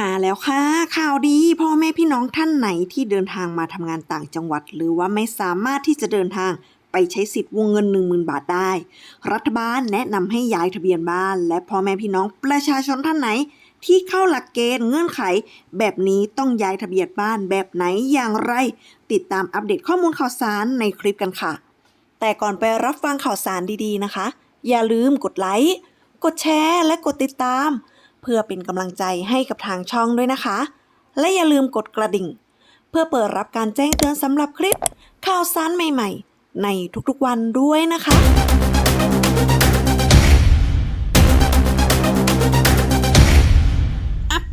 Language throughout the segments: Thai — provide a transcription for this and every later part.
มาแล้วค่ะ ข่าวดีพ่อแม่พี่น้องท่านไหนที่เดินทางมาทำงานต่างจังหวัด หรือว่าไม่สามารถที่จะเดินทางไปใช้สิทธิ์วงเงิน 10,000 บาทได้ รัฐบาลแนะนำให้ย้ายทะเบียนบ้าน และพ่อแม่พี่น้องประชาชนท่านไหน ที่เข้าหลักเกณฑ์เงื่อนไข แบบนี้ต้องย้ายทะเบียนบ้านแบบไหนอย่างไร ติดตามอัปเดตข้อมูลข่าวสารในคลิปกันค่ะ แต่ก่อนไปรับฟังข่าวสารดีๆนะคะ อย่าลืมกดไลค์กดแชร์และกดติดตาม เพื่อเป็นกำลังใจให้กับทางช่องด้วยนะคะ และอย่าลืมกดกระดิ่ง เพื่อเปิดรับการแจ้งเตือนสำหรับคลิปข่าวสารใหม่ๆ ในทุกๆวันด้วยนะคะ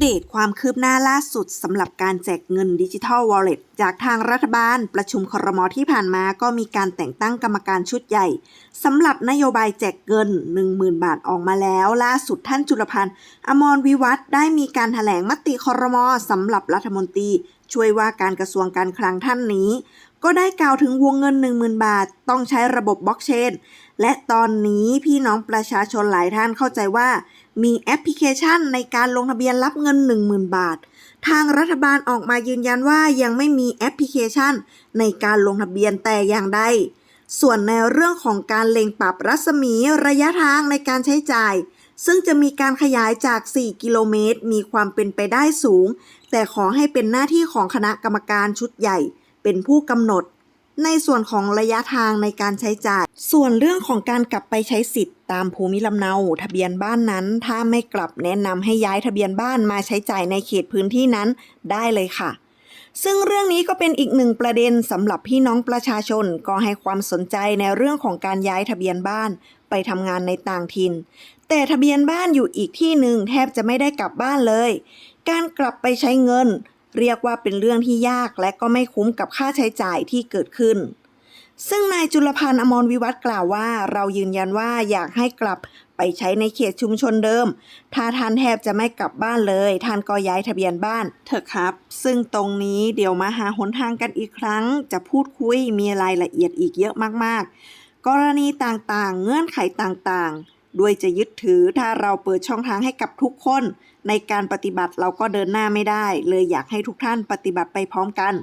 เดตความคืบหน้าล่าสุดสำหรับการแจกเงินดิจิทัลวอลเล็ตจากทางรัฐบาลประชุมครมที่ผ่านมาก็มีการแต่งตั้งกรรมการชุดใหญ่สำหรับนโยบายแจกเงิน 10,000 บาทออกมาแล้ว ล่าสุดท่านจุลพันธ์ อมรวิวัฒได้มีการถแถลงมติครมสำหรับรัฐมนตรี ช่วยว่าการกระทรวงการคลังท่านนี้ ก็ได้กล่าวถึงวงเงิน 10,000 บาท ต้องใช้ระบบบล็อกเชน และตอนนี้พี่น้องประชาชนหลายท่านเข้าใจว่า มีแอปพลิเคชันในการลงทะเบียนรับเงิน 10,000 บาท ทางรัฐบาลออกมายืนยันว่ายังไม่มีแอปพลิเคชัน ในการลงทะเบียนแต่อย่างใด ส่วนในเรื่องของการเล็งปรับรัศมีระยะทางในการใช้จ่าย ซึ่งจะมีการขยายจาก 4 กิโลเมตร มีความเป็นไปได้สูง แต่ขอให้เป็นหน้าที่ของคณะกรรมการชุดใหญ่ เป็นผู้กำหนด ในส่วนของระยะทางในการใช้จ่าย ส่วนเรื่องของการกลับไปใช้สิทธิ์ตามภูมิลำเนา ทะเบียนบ้านนั้น ถ้าไม่กลับแนะนำให้ย้ายทะเบียนบ้านมาใช้จ่ายในเขตพื้นที่นั้นได้เลยค่ะซึ่งเรื่องนี้ก็เป็นอีกหนึ่งประเด็นสำหรับพี่น้องประชาชนก็ให้ความสนใจในเรื่องของการย้ายทะเบียนบ้านไปทำงานในต่างถิ่น แต่ทะเบียนบ้านอยู่อีกที่หนึ่งแทบจะไม่ได้กลับบ้านเลย การกลับไปใช้เงิน เรียกว่าเป็นเรื่องที่ยากและก็ไม่คุ้มกับค่าใช้จ่ายที่เกิดขึ้น ซึ่งนายจุลพันธ์อมรวิวัฒกล่าวว่า เรายืนยันว่าอยากให้กลับไปใช้ในเขตชุมชนเดิม ถ้าท่านแทบจะไม่กลับบ้านเลย ท่านก็ย้ายทะเบียนบ้านเถอะครับ ซึ่งตรงนี้เดี๋ยวมาหาหนทางกันอีกครั้ง จะพูดคุยมีรายละเอียดอีกเยอะมากๆ กรณีต่างๆ เงื่อนไขต่างๆ ด้วยจะยึดถือถ้าเราเปิดช่องทางให้กับทุกคน ในการปฏิบัติเราก็เดินหน้าไม่ได้ เลยอยากให้ทุกท่านปฏิบัติไปพร้อมกัน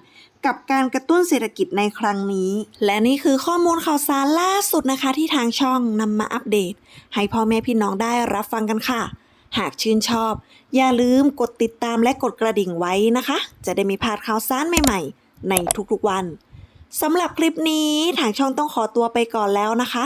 กับการกระตุ้นเศรษฐกิจในครั้งนี้ และนี่คือข้อมูลข่าวสารล่าสุดนะคะ ที่ทางช่องนำมาอัปเดต ให้พ่อแม่พี่น้องได้รับฟังกันค่ะ หากชื่นชอบ อย่าลืมกดติดตามและกดกระดิ่งไว้นะคะ จะได้มีพลาดข่าวสารใหม่ๆ ในทุกๆวันสำหรับคลิปนี้ทางช่องต้องขอตัวไปก่อนแล้วนะคะ